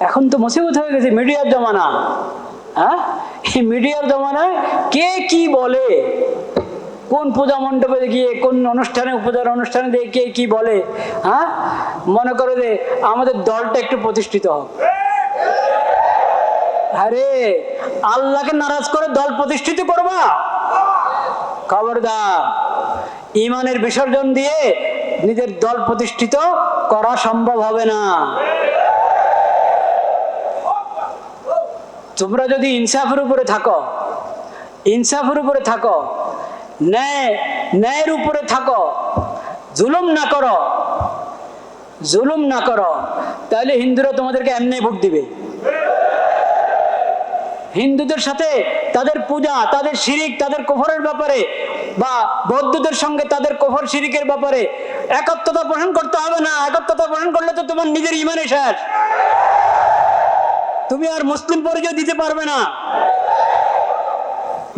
এখন তো মুসিবত হয়ে গেছে, মিডিয়ার জমানা। হ্যাঁ? এই মিডিয়ার জমানায় কে কি বলে? কোন পূজা মণ্ডপে গিয়ে, কোন অনুষ্ঠানে, পূজার অনুষ্ঠানে দিয়ে কে কি বলে? হ্যাঁ? মনে করো যে আমাদের দলটা একটু প্রতিষ্ঠিত হোক। আরে, আল্লাহকে নারাজ করে দল প্রতিষ্ঠিত করবা? খবরদার, ইমানের বিসর্জন দিয়ে নিজের দল প্রতিষ্ঠিত করা সম্ভব হবে না। তোমরা যদি ইনসাফের উপরে থাকো, ইনসাফের উপরে থাকো, ন্যায়, ন্যায়ের উপরে থাকো, জুলুম না করো, জুলুম না করো, তাহলে হিন্দুরা তোমাদেরকে এমনি ভোট দিবে। হিন্দুদের সাথে তাদের পূজা, তাদের শিরিক, তাদের কোফরের ব্যাপারে বা বৌদ্ধদের সঙ্গে তাদের কোফর শিরিকের ব্যাপারে একত্রতা পোষণ করতে হবে না। একত্রতা পোষণ করলে তো তোমার নিজের ইমানে শেষ। তুমি আর মুসলিম পরিচয় দিতে পারবে না।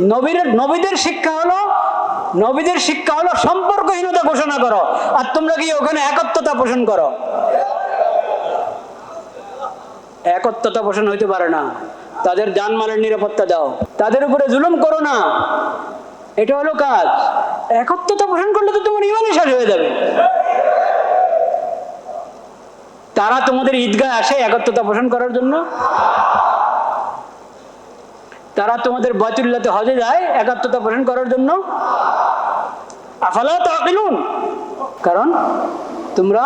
নবীর নবীদের শিক্ষা হলো, নবীদের শিক্ষা হলো সম্পর্কহীনতা ঘোষণা করো, আর তোমরা কি ওখানে একত্রতা পোষণ করো? একত্রতা পোষণ হইতে পারে না। তাদের জানমালের নিরাপত্তা দাও। তাদের উপরে জুলুম করো না। এটা হলো কাজ। একত্রতা পোষণ করলে তো তোমার ইমানই শেষ হয়ে যাবে। তারা তোমাদের ঈদগায় আসে একত্রতা পোষণ করার জন্য? তারা তোমাদের বয়তুল্লাতে হজে যায় একাত্মতা পোষণ করার জন্য? কারণ তোমরা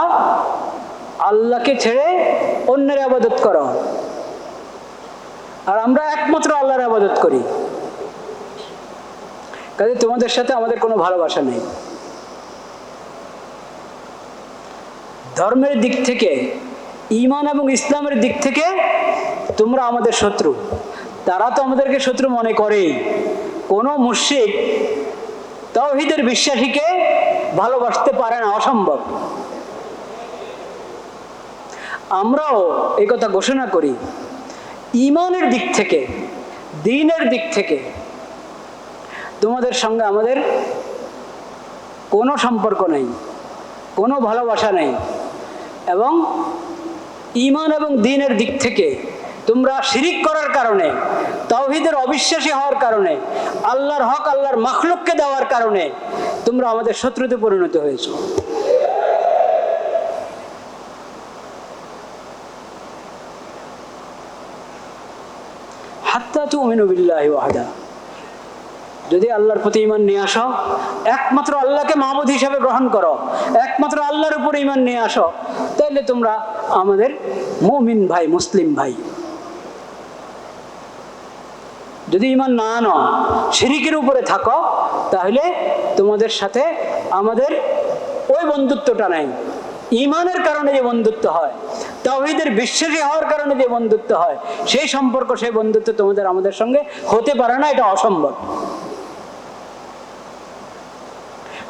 আল্লাহকে ছেড়ে অন্যের আবাদত করো। আর আমরা একমাত্র আল্লাহর আবাদত করি। কাজে তোমাদের সাথে আমাদের কোনো ভালোবাসা নেই। ধর্মের দিক থেকে, ইমান এবং ইসলামের দিক থেকে তোমরা আমাদের শত্রু। তারা তো আমাদেরকে শত্রু মনে করেই। কোনো মুশিক তৌহিদের বিশ্বাসীকে ভালোবাসতে পারে না, অসম্ভব। আমরাও এই কথা ঘোষণা করি, ইমানের দিক থেকে, দিনের দিক থেকে তোমাদের সঙ্গে আমাদের কোনো সম্পর্ক নেই, কোনো ভালোবাসা নেই। এবং ইমান এবং দিনের দিক থেকে তোমরা শিরিক করার কারণে, তাওহিদের অবিশ্বাসী হওয়ার কারণে, আল্লাহর হক, আল্লাহর মখলুককে দেওয়ার কারণে তোমরা আমাদের শত্রুতে পরিণত হয়েছো। হাত্তা তু ওয়াহদা। যদি আল্লাহর প্রতি ইমান নিয়ে আসো, একমাত্র আল্লাহকে মাহমুদ হিসাবে গ্রহণ করো, একমাত্র আল্লাহর উপরে ইমান নিয়ে আসো তাহলে তোমরা আমাদের মুমিন ভাই, মুসলিম ভাই। যদি ইমান না আনো, শিরিকের উপরে থাকো, তাহলে তোমাদের সাথে আমাদের ওই বন্ধুত্বটা নাই। ইমানের কারণে যে বন্ধুত্ব হয়, তাওহিদের বিশ্বাসী হওয়ার কারণে যে বন্ধুত্ব হয়, সেই সম্পর্ক, সেই বন্ধুত্ব তোমাদের আমাদের সঙ্গে হতে পারে না, এটা অসম্ভব।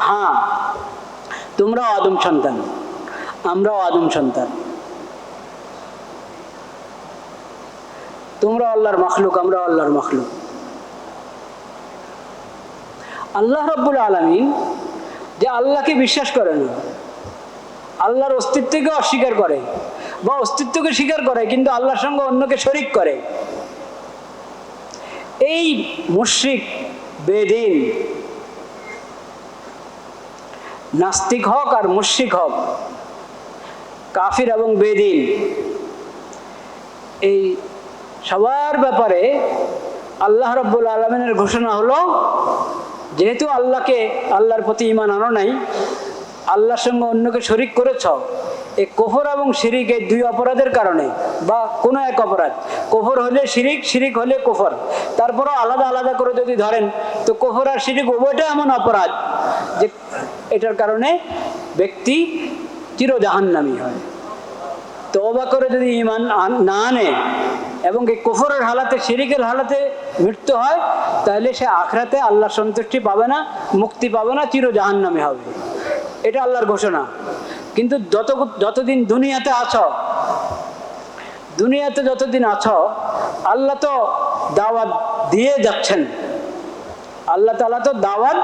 হ্যাঁ তোমরাও আদম সন্তান, আমরাও আদম সন্তান। তোমরা আল্লাহর মখলুক আমরা আল্লাহর মখলুক। আল্লাহ রব্বুল আলমিন যে আল্লাহকে বিশ্বাস করে না আল্লাহর অস্তিত্বকে অস্বীকার করে বা অস্তিত্বকে স্বীকার করে, কিন্তু আল্লাহর সঙ্গে অন্যকে শরিক করে। এই মুশ্রিক বেদিন নাস্তিক হক আর মুশ্রিক হক, কাফির এবং বেদিন। এই সবার ব্যাপারে আল্লাহ রব্বুল আলমিনের ঘোষণা হলো, যেহেতু আল্লাহকে আল্লাহর প্রতি ইমান আনো নাই, আল্লাহর সঙ্গে অন্যকে শরিক করেছ এই কোফর এবং শিরিক এই দুই অপরাধের কারণে, বা কোনো এক অপরাধ। কোফর হলে শিরিক শিরিক হলে কোফর। তারপরও আলাদা আলাদা করে যদি ধরেন, তো কোফর আর শিরিক উভয়টা এমন অপরাধ যে এটার কারণে ব্যক্তি চির জাহান্নামি হয়। তবা করে যদি ইমান না আনে এবং এই কুফরের হালাতে, শিরিকের হালাতে মৃত্যু হয়, তাহলে সে আখরাতে আল্লাহর সন্তুষ্টি পাবে না, মুক্তি পাবে না চির জাহান্নামে হবে। এটা আল্লাহর ঘোষণা। কিন্তু যত যতদিন দুনিয়াতে আছো, দুনিয়াতে যতদিন আছো, আল্লাহ তো দাওয়াত দিয়ে যাচ্ছেন। আল্লাহ তালা তো দাওয়াত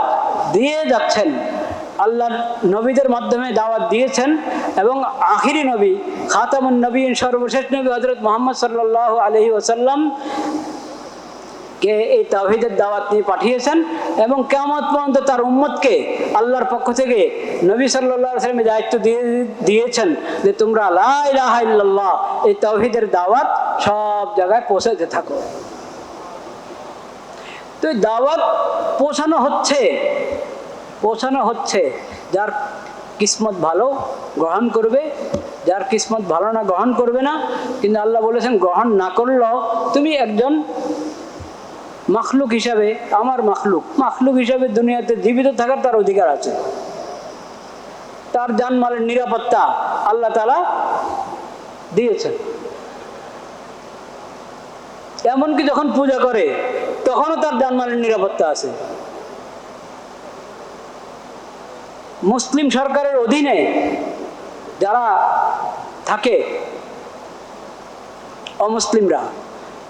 দিয়ে যাচ্ছেন। আল্লাহর নবীদের মাধ্যমে দাওয়াত দিয়েছেন এবং আখিরি নবী, খাতামুন নবীন, সর্বশেষ নবী হজরত মোহাম্মদ সাল্লাহ আলহি ওসাল্লাম কে এই তাওহিদের দাওয়াত নিয়ে পাঠিয়েছেন এবং কেমন পর্যন্ত তার উম্মতকে আল্লাহর পক্ষ থেকে নবী সাল্লাহ সাল্লামের দায়িত্ব দিয়ে দিয়েছেন যে তোমরা ইল্লাল্লাহ এই তাওহিদের দাওয়াত সব জায়গায় পৌঁছাতে থাকো। তো দাওয়াত পৌঁছানো হচ্ছে পৌঁছানো হচ্ছে, যার কিসমত ভালো গ্রহণ করবে, যার কিসমত ভালো না গ্রহণ করবে না, কিন্তু আল্লাহ বলেছেন, গ্রহণ না করলেও তুমি একজন মাখলুক হিসাবে, আমার মাখলুক মাখলুক হিসাবে দুনিয়াতে জীবিত থাকার তার অধিকার আছে। তার জানমালের নিরাপত্তা আল্লাহ তালা দিয়েছেন। এমনকি যখন পূজা করে, তখনও তার জানমালের নিরাপত্তা আছে। মুসলিম সরকারের অধীনে যারা থাকে অমুসলিমরা,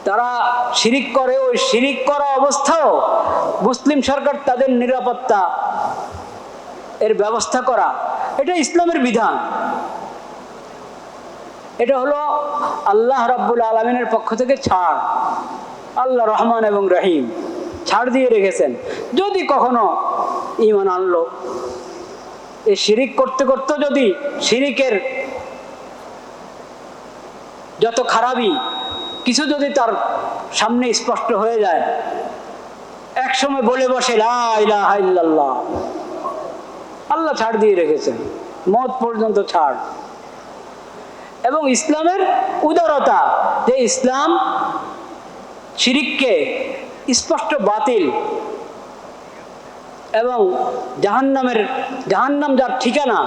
তারা শিরিক করে। ওই শিরিক করা অবস্থাও মুসলিম সরকার তাদের নিরাপত্তা এর ব্যবস্থা করা। এটা ইসলামের বিধান। এটা হলো আল্লাহ রাব্বুল আলমিনের পক্ষ থেকে ছাড়। আল্লাহ রহমান এবং রহিম ছাড় দিয়ে রেখেছেন। যদি কখনো ইমান আনলো এই শিরিক করতে করতে যদি শিরিকের যত খারাপই, কিছু যদি তার সামনে স্পষ্ট হয়ে যায় এক সময় বলে বসে, লা ইলাহা ইল্লাল্লাহ। আল্লাহ ছাড় দিয়ে রেখেছেন, মত পর্যন্ত ছাড়। এবং ইসলামের উদারতা, যে ইসলাম শিরিককে স্পষ্ট বাতিল এবং জাহান্নামের, জাহান্নাম যার ঠিকানা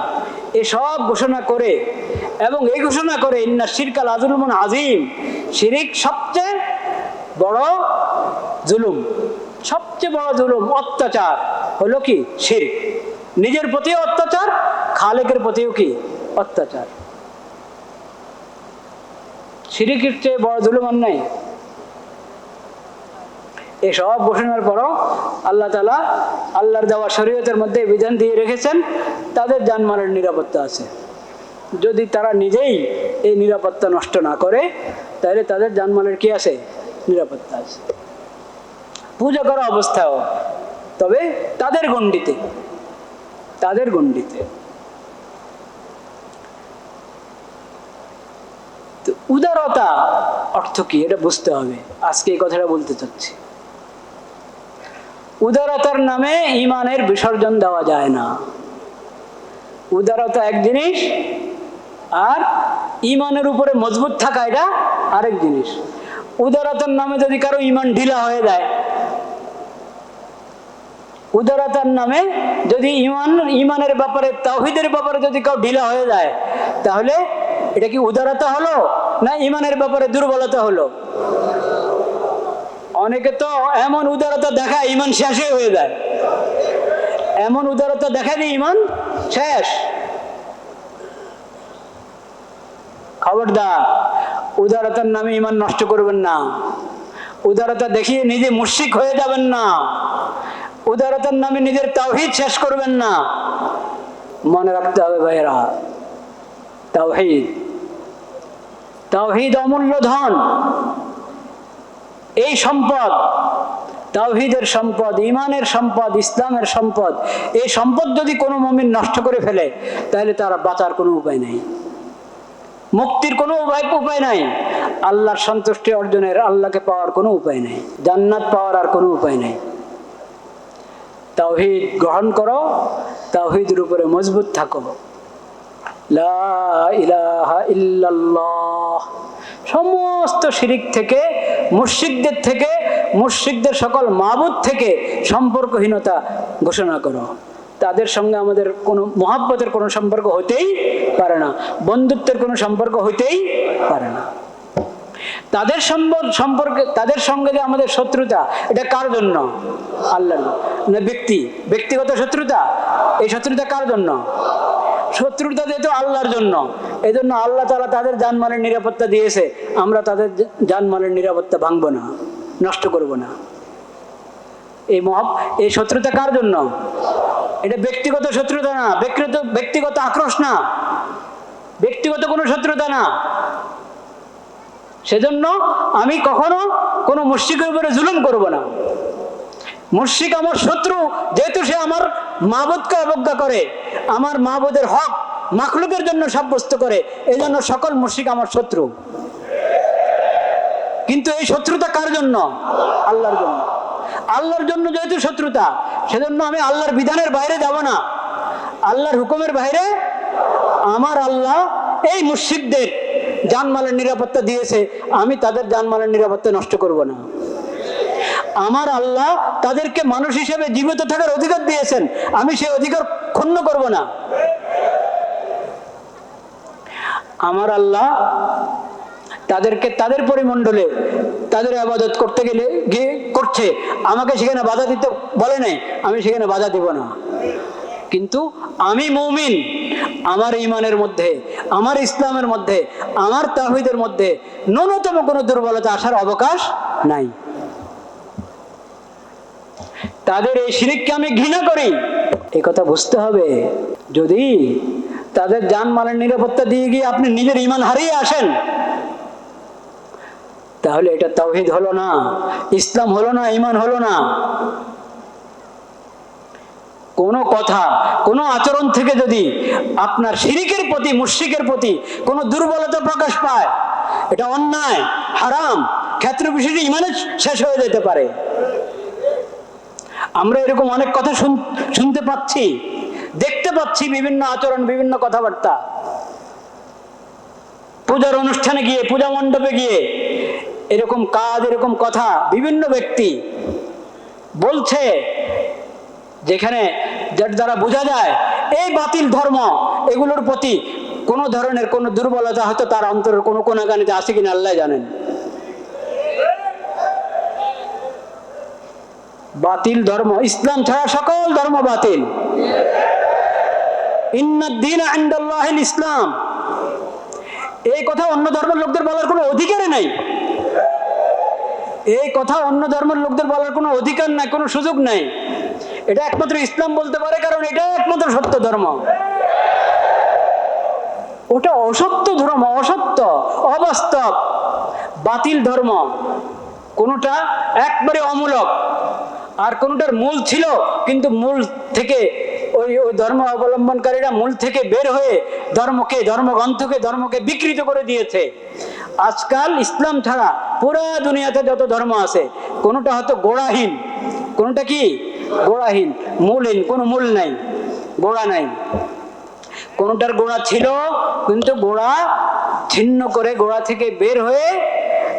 এসব ঘোষণা করে এবং এই ঘোষণা করে ইন্না শিরকাল আজুলমন আজিম শিরিক সবচেয়ে বড় জুলুম, সবচেয়ে বড় জুলুম অত্যাচার হলো কি? শিরিক। নিজের প্রতিও অত্যাচার, খালেকের প্রতিও কি? অত্যাচার। শিরিকের চেয়ে বড় জুলুম আর নাই এসব ঘোষণার পরও আল্লাহ তালা আল্লাহর দেওয়া শরীয়তের মধ্যে বিধান দিয়ে রেখেছেন, তাদের জানমালের নিরাপত্তা আছে। যদি তারা নিজেই এই নিরাপত্তা নষ্ট না করে, তাহলে তাদের জানমালের কি আছে? নিরাপত্তা আছে। পূজা করা অবস্থাও, তবে তাদের গণ্ডিতে তাদের গণ্ডিতে। উদারতা অর্থ কি? এটা বুঝতে হবে। আজকে এই কথাটা বলতে চাচ্ছি। উদারতার নামে ইমানের বিসর্জন দেওয়া যায় না। উদারতা এক জিনিস, আর ইমানের উপরে মজবুত থাকা এটা আরেক জিনিস। উদারতার নামে যদি কারও ইমান ঢিলা হয়ে যায়, উদারতার নামে যদি ইমান, ইমানের ব্যাপারে তাহিদের ব্যাপারে যদি কেউ ঢিলা হয়ে যায়, তাহলে এটা কি উদারতা হলো না ইমানের ব্যাপারে দুর্বলতা হলো? অনেকে তো এমন উদারতা দেখা ইমান শেষে হয়ে যায়। এমন উদারতা দেখায় যে ইমান শেষ। খবরদার, উদারতার নামে ইমান নষ্ট করবেন না। উদারতা দেখিয়ে নিজে মুশিক হয়ে যাবেন না। উদারতার নামে নিজের তাওহিদ শেষ করবেন না। মনে রাখতে হবে ভাইয়েরা, তাওহিদ। তাওহিদ অমূল্য ধন। এই সম্পদ, তাওহিদের সম্পদ ইমানের সম্পদ, ইসলামের সম্পদ, এই সম্পদ যদি কোনো মমিন নষ্ট করে ফেলে, তাহলে তারা বাঁচার কোনো উপায় নেই। মুক্তির কোনো উপায় উপায় নাই। আল্লাহর সন্তুষ্টি অর্জনের, আল্লাহকে পাওয়ার কোনো উপায় নাই। জান্নাত পাওয়ার আর কোনো উপায় নেই। তাওহিদ গ্রহণ করো, তাওহিদের উপরে মজবুত থাকো। লা ইলাহা ইল্লাল্লাহ। সমস্ত শিরিক থেকে মুর্শিকদের থেকে মুর্শিকদের সকল মাবুদ থেকে সম্পর্কহীনতা ঘোষণা করো। তাদের সঙ্গে আমাদের কোনো মহাব্বতের কোনো সম্পর্ক হতেই পারে না, বন্ধুত্বের কোনো সম্পর্ক হইতেই পারে না। তাদের সম্পর্ক, তাদের সঙ্গে যে আমাদের শত্রুতা, এটা কার জন্য? আল্লাহর। না, ব্যক্তি। ব্যক্তিগত শত্রুতা? এই শত্রুতা কার জন্য? শত্রুতা যেহেতু আল্লাহর জন্য। এই জন্য আল্লাহ তালা তাদের জানমালের নিরাপত্তা দিয়েছে। আমরা তাদের জানমালের নিরাপত্তা ভাঙবো না, নষ্ট করব না। এই মহা, এই শত্রুতা কার জন্য? এটা ব্যক্তিগত শত্রুতা না, ব্যক্তিগত ব্যক্তিগত আক্রোশ না। ব্যক্তিগত কোনো শত্রুতা না। সেজন্য আমি কখনো কোনো মুশ্রিকের উপরে জুলুম করব না। মুশ্রিক আমার শত্রু, যেহেতু সে আমার মাবুদকে অবজ্ঞা করে, আমার মাবুদের হক মাখলুকের জন্য সাব্যস্ত করে এই জন্য সকল মুশ্রিক আমার শত্রু। কিন্তু এই শত্রুতা কার জন্য? আল্লাহর জন্য। আল্লাহর জন্য যেহেতু শত্রুতা, সেজন্য আমি আল্লাহর বিধানের বাইরে যাব না। আল্লাহর হুকুমের বাইরে আমার আল্লাহ এই মুশ্রিকদের জানমালের নিরাপত্তা দিয়েছে, আমি তাদের জানমালের নিরাপত্তা নষ্ট করব না। আমার আল্লাহ তাদেরকে মানুষ হিসেবে জীবিত থাকার অধিকার দিয়েছেন। আমি সেই অধিকার ক্ষুণ্ণ করব না। আমার আল্লাহ তাদেরকে তাদের পরিমণ্ডলে তাদের আবাদত করতে গেলে গিয়ে করছে। আমাকে সেখানে বাধা দিতে বলে নাই, আমি সেখানে বাধা দিব না। কিন্তু আমি মৌমিন, আমার ইমানের মধ্যে, আমার ইসলামের মধ্যে, আমার তাহিদের মধ্যে ন্যূনতম কোনো দুর্বলতা আসার অবকাশ নাই। তাদের এই শিরিককে আমি ঘৃণা করি। এই কথা বুঝতে হবে। যদি তাদের জানমালের নিরাপত্তা দিয়ে গিয়ে আপনি নিজের ইমান হারিয়ে আসেন, তাহলে এটা তাওহিদ হলো না, ইসলাম হলো না ইমান হলো না। কোনো কথা, কোনো আচরণ থেকে যদি আপনার শিরিকের প্রতি, মুশ্রিকের প্রতি কোনো দুর্বলতা প্রকাশ পায়, এটা অন্যায়, হারাম ক্ষেত্র বিশেষে ইমানে শেষ হয়ে যেতে পারে। আমরা এরকম অনেক কথা শুন- শুনতে পাচ্ছি, দেখতে পাচ্ছি বিভিন্ন আচরণ, বিভিন্ন কথাবার্তা। পূজার অনুষ্ঠানে গিয়ে, পূজা মণ্ডপে গিয়ে এরকম কাজ, এরকম কথা বিভিন্ন ব্যক্তি বলছে, যেখানে যার দ্বারা বোঝা যায়, এই বাতিল ধর্ম, এগুলোর প্রতি কোনো ধরনের কোনো দুর্বলতা হয়তো তার অন্তরের কোনো কোনাগানিতে আছে কিনা, আল্লাহ জানেন। বাতিল ধর্ম। ইসলাম ছাড়া সকল ধর্ম বাতিল। ইসলাম। এই কথা অন্য ধর্মের লোকদের বলার কোনো অধিকারই নাই। এই কথা অন্য ধর্মের লোকদের বলার কোনো অধিকার নাই, কোনো সুযোগ নাই। এটা একমাত্র ইসলাম বলতে পারে, কারণ এটা একমাত্র সত্য ধর্ম। ওটা অসত্য ধর্ম, অসত্য, অবাস্তব, বাতিল ধর্ম। কোনোটা একবারে অমূলক। আর কোনোটার মূল ছিল, কিন্তু মূল থেকে ওই ওই ধর্ম অবলম্বনকারীরা মূল থেকে বের হয়ে ধর্মকে, ধর্মগ্রন্থকে, ধর্মকে বিকৃত করে দিয়েছে। আজকাল ইসলাম ছাড়া পুরা দুনিয়াতে যত ধর্ম আছে, কোনোটা হয়তো গোড়াহীন, কোনোটা কি? গোড়াহীন, মূলহীন, কোনো মূল নাই, গোড়া নাই। কোনোটার গোড়া ছিল, কিন্তু গোড়া ছিন্ন করে গোড়া থেকে বের হয়ে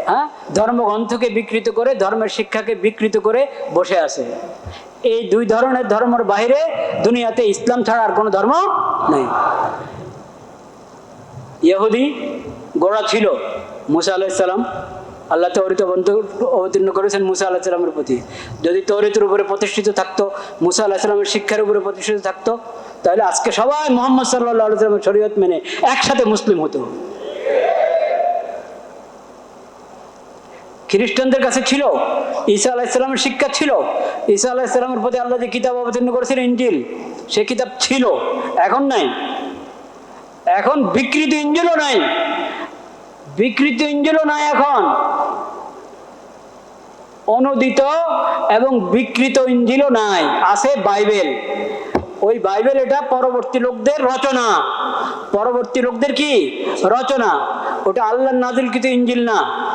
হ্যাঁ ধর্মগ্রন্থকে বিকৃত করে, ধর্মের শিক্ষাকে বিকৃত করে বসে আছে। এই দুই ধরনের ধর্মের বাইরে দুনিয়াতে ইসলাম ছাড়া আর কোনো ধর্ম নেই। ইহুদি গোড়া ছিল মুসা আলাইসাল্লাম আল্লাহ তৌরিত অবতীর্ণ করেছেন মুসা আলাহিসাল্লামের প্রতি। যদি তৌরিতের উপরে প্রতিষ্ঠিত থাকতো, মুসা আলাহিসাল্লামের শিক্ষার উপরে প্রতিষ্ঠিত থাকতো, তাহলে আজকে সবাই মোহাম্মদ সাল্লাহ আলাইসালামের শরীয়ত মেনে একসাথে মুসলিম হতো। খ্রিস্টানদের কাছে ছিল, ঈসা আলাহিসাল্লামের শিক্ষা ছিল, ঈসা আলাহিসাল্লামের প্রতি আল্লাহ যে কিতাব অবতীর্ণ করেছেন ইঞ্জিল সে কিতাব ছিল, এখন নাই। এখন বিকৃত ইঞ্জিলও নাই। বিকৃত ইঞ্জিলও নাই এখন। অনুদিত এবং বিকৃত ইঞ্জিলও নাই। আছে বাইবেল। ওই বাইবেল এটা পরবর্তী লোকদের রচনা। পরবর্তী লোকদের কি? রচনা। ওটা আল্লাহ আল্লাহর নাজিলকৃত ইঞ্জিল না।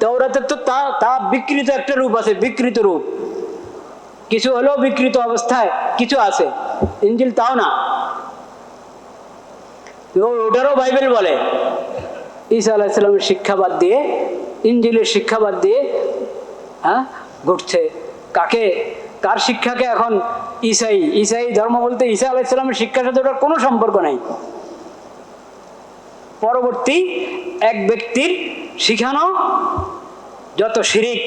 তওরাতের তো তা তা বিকৃত একটা রূপ আছে, বিকৃত রূপ। কিছু হলেও বিকৃত অবস্থায় কিছু আছে। ইঞ্জিল তাও না। ওটারও বাইবেল বলে, ঈসা আলাহিসাল্লামের শিক্ষা বাদ দিয়ে ইঞ্জিলের শিক্ষা বাদ দিয়ে হ্যাঁ ঘটছে। কাকে, কার শিক্ষাকে এখন ইসাই ইসাই ধর্ম বলতে ঈসা আলাহিসাল্লামের শিক্ষার সাথে ওটার কোনো সম্পর্ক নাই। পরবর্তী এক ব্যক্তির শিখানো যত শিরিক,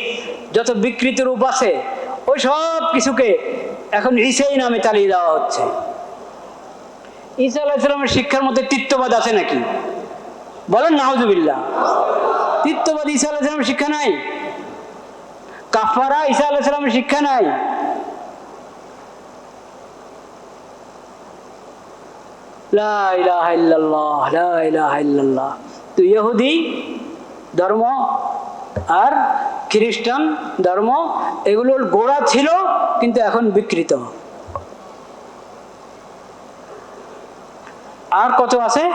যত বিকৃত রূপ আছে, ওই সব কিছুকে এখন ইসাই নামে চালিয়ে দেওয়া হচ্ছে। ঈসা আলাহিসাল্লামের শিক্ষার মধ্যে তিত্ববাদ আছে নাকি? বলেন নাহজুবিল্লাহ তিত্ববাদ ঈসা আলাহিসাল্লামের শিক্ষা নাই? কাফারা ঈসা আলাহিসাল্লামের শিক্ষা নাই লা ইলাহা ইল্লাল্লাহ, লা ইলাহা ইল্লাল্লাহ। ধর্ম আর খ্রিস্টান ধর্ম, এগুলোর গোড়া ছিল, কিন্তু এখন বিকৃত। আর কত আছে?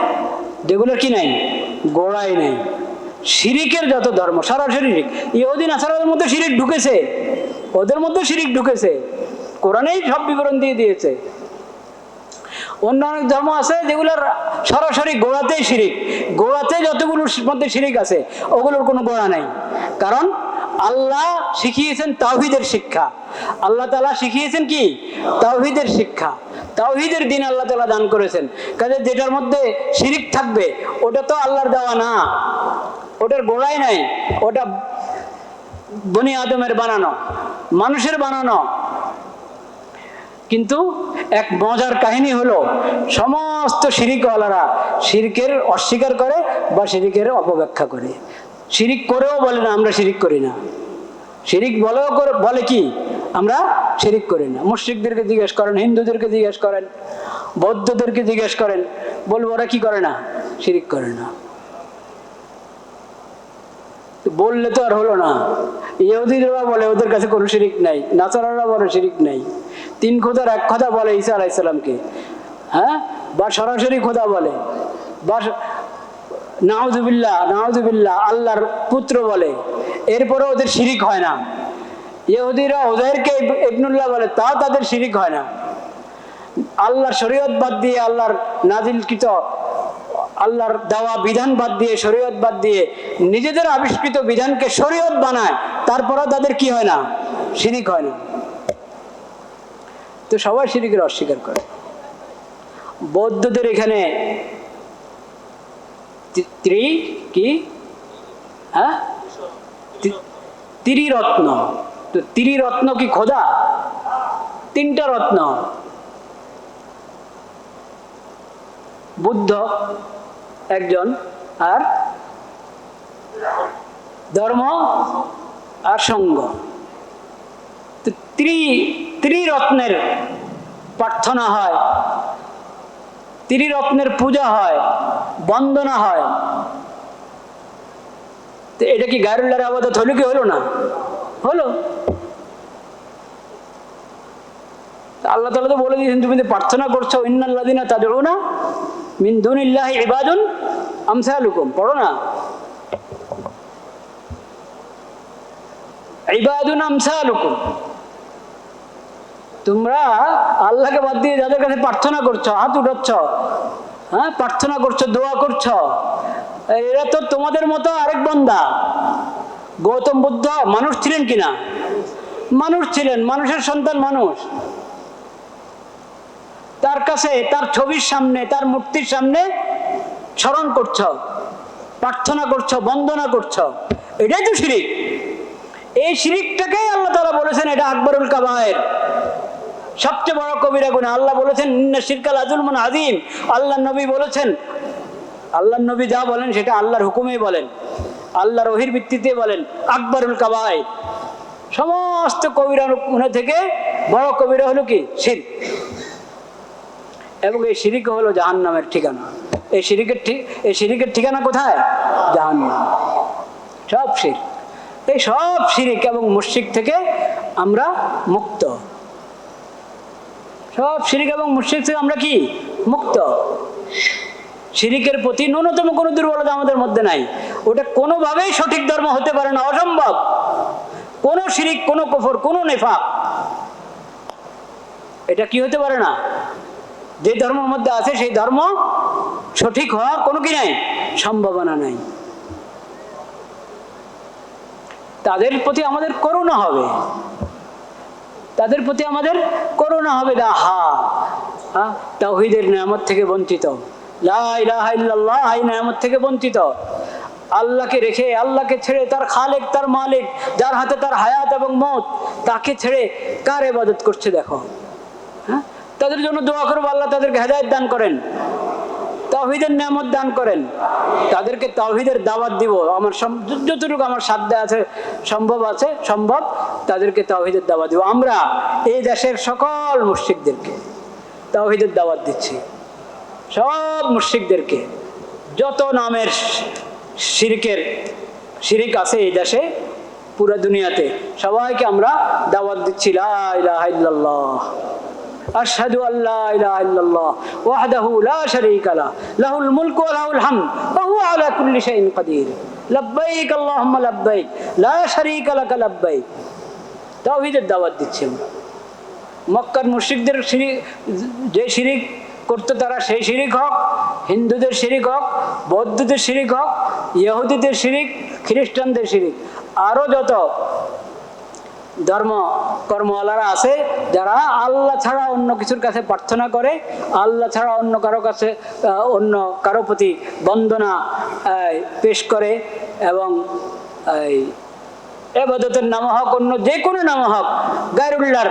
যেগুলোর কি নাই? গোড়াই নেই। শিরিকের যত ধর্ম সরাসরি ইহুদিন আসারের মধ্যে শিরিক ঢুকেছে। ওদের মধ্যে শিরিক ঢুকেছে। কোরআনেই সব বিবরণ দিয়ে দিয়েছে। অন্য অনেক ধর্ম আছে যেগুলোর সরাসরি গোড়াতেই শিরিক। গোড়াতে যতগুলোর মধ্যে শিরিক আছে, ওগুলোর কোনো গোড়া নাই। কারণ আল্লাহ শিখিয়েছেন তাওহিদের শিক্ষা। আল্লাহ তালা শিখিয়েছেন কি? তাওহিদের শিক্ষা। তাওহিদের দিন আল্লাহ তালা দান করেছেন। কাজে যেটার মধ্যে শিরিক থাকবে, ওটা তো আল্লাহর দেওয়া না। ওটার গোড়াই নাই। ওটা বনি আদমের বানানো, মানুষের বানানো। কিন্তু এক মজার কাহিনী হলো, সমস্ত শিরিকওয়ালারা শিরিকের অস্বীকার করে বা শিরিকের অপব্যাখ্যা করে। শিরিক করেও বলে না, আমরা শিরিক করি না। শিরিক বলেও বলে কি? আমরা শিরিক করি না। মুশ্রিকদেরকে জিজ্ঞেস করেন, হিন্দুদেরকে জিজ্ঞেস করেন, বৌদ্ধদেরকে জিজ্ঞেস করেন, বলব ওরা কি করে না? শিরিক করে না। বললে তো আর হলো না। ইহুদিরা বলে, ওদের কাছে কোনো শিরিক নাই, নাসারারা বলে শিরিক নাই। তিন খোদার এক কথা বলে ঈসা আলাইসাল্লামকে হ্যাঁ? বা সরাসরি খোদা বলে। বা নাউজুবিল্লাহ নাউজুবিল্লাহ আল্লাহর পুত্র বলে। এরপরে ওদের শিরিক হয় না। ইহুদিরা ইব- ইবনুল্লাহ বলে তাও তাদের শিরিক হয় না। আল্লাহর শরীয়ত বাদ দিয়ে, আল্লাহর নাজিলকৃত, আল্লাহর দেওয়া বিধান বাদ দিয়ে, শরীয়ত বাদ দিয়ে নিজেদের আবিষ্কৃত বিধানকে শরীয়ত বানায়, তারপরেও তাদের কি হয় না? শিরিক হয় না। তো সবাই শিরিকের অস্বীকার করে। বৌদ্ধদের এখানে ত্রি কি? হ্যাঁ? ত্রিরত্ন। তো ত্রিরত্ন কি খোদা? তিনটা রত্ন। বুদ্ধ একজন আর ধর্ম আর সঙ্গ। তো ত্রি ত্রিরত্নের প্রার্থনা হয়। ত্রিরত্নের পূজা হয়, বন্দনা হয়। তো এটা কি গায়রুল্লাহর আবাদত হলো কি হলো না? হলো। আল্লাহ তালা তো বলে দিয়েছেন, তুমি প্রার্থনা করছ ইন্নাল্লাদিনা না মিন দুনিল্লাহি ইবাদুন আমসালুকুম। পড়ো না। ইবাদুন আমসালুকুম। তোমরা আল্লাহকে বাদ দিয়ে যাদের কাছে প্রার্থনা করছ, হাত উঠাচ্ছ হ্যাঁ প্রার্থনা করছ, দোয়া করছ, এরা তো তোমাদের মতো আরেক বন্দা। গৌতম বুদ্ধ মানুষ ছিলেন কিনা? মানুষ ছিলেন, মানুষের সন্তান মানুষ। তার কাছে, তার ছবির সামনে, তার মূর্তির সামনে স্মরণ করছ, প্রার্থনা করছ, বন্দনা করছ। এটাই তো শিরিক। এই শিরিকটাকেই আল্লাহ তালা বলেছেন, এটা আকবরুল কাবায়ের। সবচেয়ে বড় কবিরা গুণা। আল্লাহ বলেছেন শিরকাল আজুল মান আজিম আল্লাহ নবী বলেছেন আল্লাহ নবী যা বলেন সেটা আল্লাহর হুকুমেই বলেন। আল্লাহর ওহির ভিত্তিতে বলেন, আকবরুল কাবায় সমস্ত কবিরা গুণা থেকে বড় কবিরা হলো কি? শির। এবং এই শিরিক হলো জাহান নামের ঠিকানা। এই শিরিকের ঠিক এই শিরিকের ঠিকানা কোথায়? জাহান নাম সব শির। এই সব শিরিক এবং মুশরিক থেকে আমরা মুক্ত। সব শিরিক এবং মুশরিক থেকে আমরা কি? মুক্ত। শিরিকের প্রতি ন্যূনতম কোনো দুর্বলতা আমাদের মধ্যে নাই। ওটা কোনোভাবেই সঠিক ধর্ম হতে পারে না, অসম্ভব। কোনো শিরিক, কোনো কফর, কোনো নেফা এটা কি হতে পারে না? যে ধর্মের মধ্যে আছে, সেই ধর্ম সঠিক হওয়ার কোনো কি নাই? সম্ভাবনা নাই। তাদের প্রতি আমাদের করুণা হবে। তাদের প্রতি আমাদের করোনা হবে দা হা। হ্যাঁ তাহিদের নিয়ামত থেকে বঞ্চিত। নিয়ামত থেকে বঞ্চিত। আল্লাহকে রেখে, আল্লাহকে ছেড়ে তার খালেক, তার মালিক, যার হাতে তার হায়াত এবং মত, তাকে ছেড়ে কার ইবাদত করছে দেখো? হ্যাঁ? তাদের জন্য দোয়া করব, আল্লাহ তাদেরকে হেদায়ত দান করেন। তাওহিদের নিয়ামত দান করেন। তাদেরকে তাওহিদের দাওয়াত দিব। আমার যতটুকু আমার সাধ্যে আছে, সম্ভব আছে, সম্ভব, তাদেরকে তাওহিদের দাওয়াত দিব। আমরা এই দেশের সকল মুসিকদেরকে তাওহিদের দাওয়াত দিচ্ছি। সব মুশ্রিকদেরকে। যত নামের শিরিকের শিরিক আছে এই দেশে, পুরো দুনিয়াতে সবাইকে আমরা দাওয়াত দিচ্ছি। লা ইলাহা ইল্লাল্লাহ। أشهد أن لا إله إلا الله وحده لا شريك له له الملك وله الحمد وهو على كل شيء قدير لبيك اللهم لبيك لا شريك لك لبيك দিচ্ছি মক্কার মুশিকদের শিরিক যে শিরিক করতে তারা সেই শিরিক হক হিন্দুদের শিরিক হক বৌদ্ধদের শিরিক হক ইহুদিদের শিরিক খ্রিস্টানদের শিরিক আরও যত ধর্ম কর্মওয়ালারা আছে, যারা আল্লাহ ছাড়া অন্য কিছুর কাছে প্রার্থনা করে, আল্লাহ ছাড়া অন্য কারও কাছে অন্য কারও প্রতি বন্দনা পেশ করে এবং এবাদতের নাম হোক অন্য যে কোনো নাম হোক গায়রুল্লাহর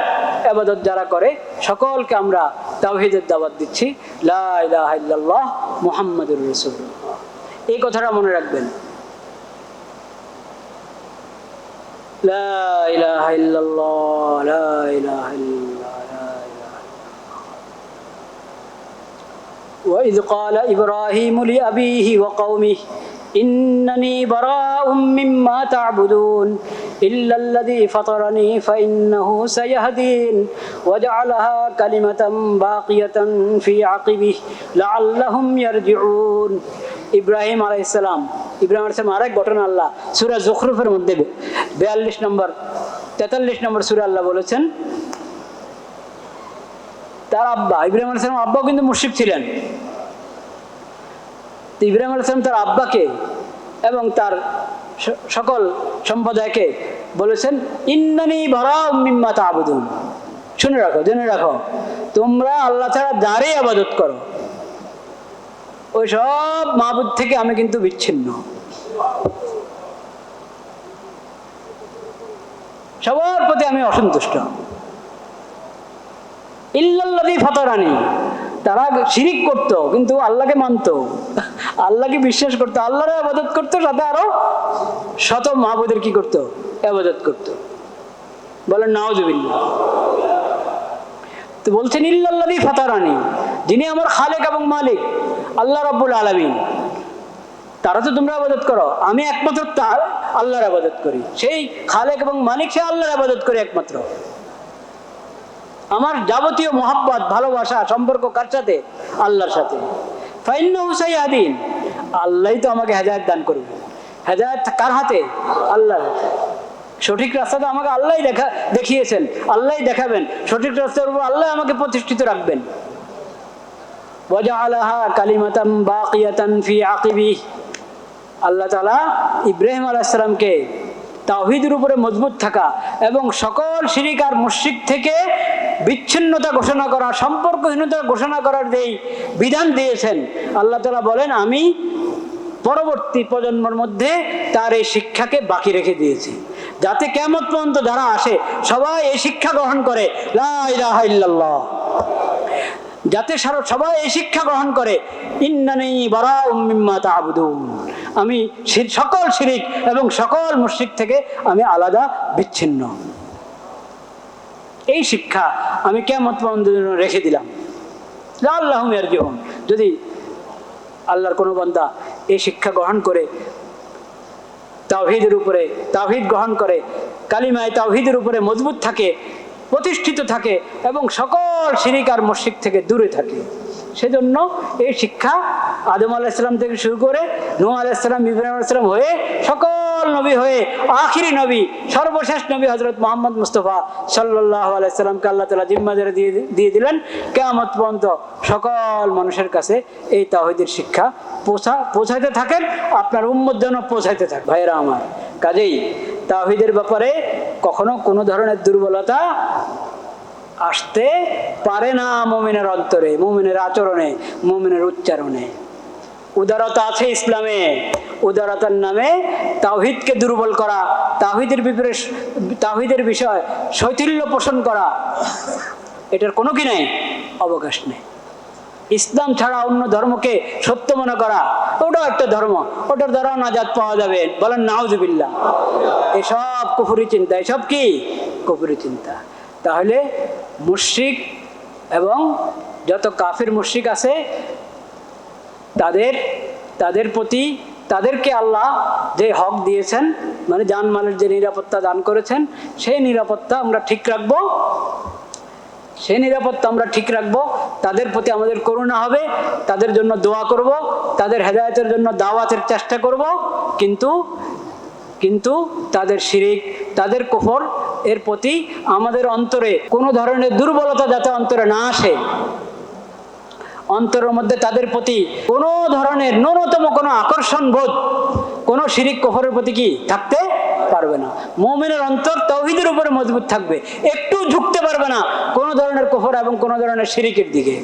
এবাদত যারা করে, সকলকে আমরা তাওহিদের দাওয়াত দিচ্ছি। লা ইলাহা ইল্লাল্লাহ মুহাম্মাদুর এই কথাটা মনে রাখবেন। لا إله إلا الله لا إله إلا الله لا إله إلا الله. وإذ قال إبراهيم لأبيه وقومه إنني براء مما تعبدون إلا الذي فطرني فإنه سيهدين. وجعلها كلمة باقية في عقبه لعلهم يرجعون. ইব্রাহিম আলাইসালাম ইব্রাহিম আলাইসালাম আরেক ঘটনা আল্লাহ, সুরা জখরুফের মধ্যে বিয়াল্লিশ নম্বর, তেতাল্লিশ নম্বর সুরা আল্লাহ বলেছেন, তার আব্বা, ইব্রাহিম আলাইসালাম আব্বাও কিন্তু মুশিক ছিলেন। তো ইব্রাহিম আলাইসালাম তার আব্বাকে এবং তার সকল সম্প্রদায়কে বলেছেন, ইন্নানি ভরা মিম্মা তাবুদুন। শুনে রাখো, জেনে রাখো, তোমরা আল্লাহ ছাড়া যারই আবাদত করো। ওই সব মাহবুদ থেকে আমি কিন্তু বিচ্ছিন্ন। সবার প্রতি আমি অসন্তুষ্ট। ইল্লাল্লাদি ফতরানি। তারা শিরিক করত, কিন্তু আল্লাহকে মানত। আল্লাহকে বিশ্বাস করতো, আল্লাহর আবাদত করতো, সাথে আরও শত মাহবুদের কি করতো? আবাদত করতো। বলেন নাওজুবিল্লাহ তো বলছেন ইল্লাল্লাদি ফাতারানি, যিনি আমার খালেক এবং মালিক আল্লাহ রব্বুল আলমিন। তারা তো তোমরা আবাদত করো। আমি একমাত্র তার আল্লাহর আবাদত করি। সেই খালেক এবং মালিক সে আল্লাহর আবাদত করি একমাত্র। আমার যাবতীয় মোহাব্বত, ভালোবাসা, সম্পর্ক, কার সাথে? আল্লাহর সাথে। ফাইন্না হুসাই আদিন আল্লাহ তো আমাকে হেদায়ত দান করবে। হেদায়ত কার হাতে? আল্লাহর হাতে। সঠিক রাস্তা তো আমাকে আল্লাহ দেখা দেখিয়েছেন। আল্লাহ দেখাবেন। সঠিক রাস্তার উপর আল্লাহ আমাকে প্রতিষ্ঠিত রাখবেন। উপরে মজবুত থাকা এবং সকল থেকে বিচ্ছিন্নতা ঘোষণা সম্পর্কহীনতা ঘোষণা করার বিধান দিয়েছেন, আল্লাহ তাআলা বলেন, আমি পরবর্তী প্রজন্মের মধ্যে তার এই শিক্ষাকে বাকি রেখে দিয়েছি। যাতে কেমন পর্যন্ত যারা আসে, সবাই এই শিক্ষা গ্রহণ করে। যাতে সারা সবাই এই শিক্ষা গ্রহণ করে। আমি সকল শিরিক এবং সকল মুশরিক থেকে আমি আলাদা, বিচ্ছিন্ন। এই শিক্ষা আমি কেমত পর্যন্ত রেখে দিলাম। আল্লাহ জীবন যদি আল্লাহর কোনো বান্দা এই শিক্ষা গ্রহণ করে, তাওহিদের উপরে, তাওহিদ গ্রহণ করে, কালিমায় তাওহিদের উপরে মজবুত থাকে প্রতিষ্ঠিত থাকে এবং সকল শিরিক আর মসজিদ থেকে দূরে থাকে। সেজন্য এই শিক্ষা আদম আলাইসালাম থেকে শুরু করে নূ আলাইসালাম ইব্রাহিম আলাইসালাম হয়ে সকল নবী হয়ে আখিরি নবী, সর্বশেষ নবী হজরত মোহাম্মদ মুস্তফা সাল্লাহ আলাইসাল্লামকে আল্লাহ তালা জিম্মাদের দিয়ে দিয়ে দিলেন। কেয়ামত পর্যন্ত সকল মানুষের কাছে এই তাহিদের শিক্ষা পৌঁছা, পৌঁছাইতে থাকেন। আপনার উম্মত যেন পৌঁছাইতে থাকে। ভাইরা আমার, কাজেই তাহিদের ব্যাপারে কখনো কোনো ধরনের দুর্বলতা আসতে পারে না মমিনের অন্তরে, মমিনের আচরণে, মমিনের উচ্চারণে। উদারতা আছে ইসলামে, উদারতার নামে তাওহিদকে দুর্বল করা, তাওহিদের বিপরে তাহিদের বিষয় শৈথিল্য পোষণ করা, এটার কোনো কি নেই? অবকাশ নেই। ইসলাম ছাড়া অন্য ধর্মকে সত্য মনে করা, ওটাও একটা ধর্ম। ওটার দ্বারাও নাজাদ পাওয়া যাবে। বলেন, নাউজুবিল্লাহ। এসব কুফুরি চিন্তা। এসব কি? কুফুরি চিন্তা। তাহলে মুশরিক এবং যত কাফির মুশরিক আছে, তাদের তাদের প্রতি, তাদেরকে আল্লাহ যে হক দিয়েছেন মানে জানমালের যে নিরাপত্তা দান করেছেন, সেই নিরাপত্তা আমরা ঠিক রাখব। সেই নিরাপত্তা আমরা ঠিক রাখব। তাদের প্রতি আমাদের করুণা হবে, তাদের জন্য দোয়া করব, তাদের হেদায়তের জন্য দাওয়াতের চেষ্টা করব, কিন্তু কিন্তু তাদের শিরিক, তাদের কুফর এর প্রতি আমাদের অন্তরে কোনো ধরনের দুর্বলতা যাতে অন্তরে না আসে, অন্তরের মধ্যে তাদের প্রতি কোনো ধরনের ন্যূনতম কোনো আকর্ষণ বোধ, কোনো শিরিক কফরের প্রতি কি থাকতে পারবে না। মৌমিনের অন্তর তৌহিদের উপরে মজবুত থাকবে। একটু ঝুঁকতে পারবে না কোনো ধরনের কফর এবং কোনো ধরনের শিরিকের দিকে।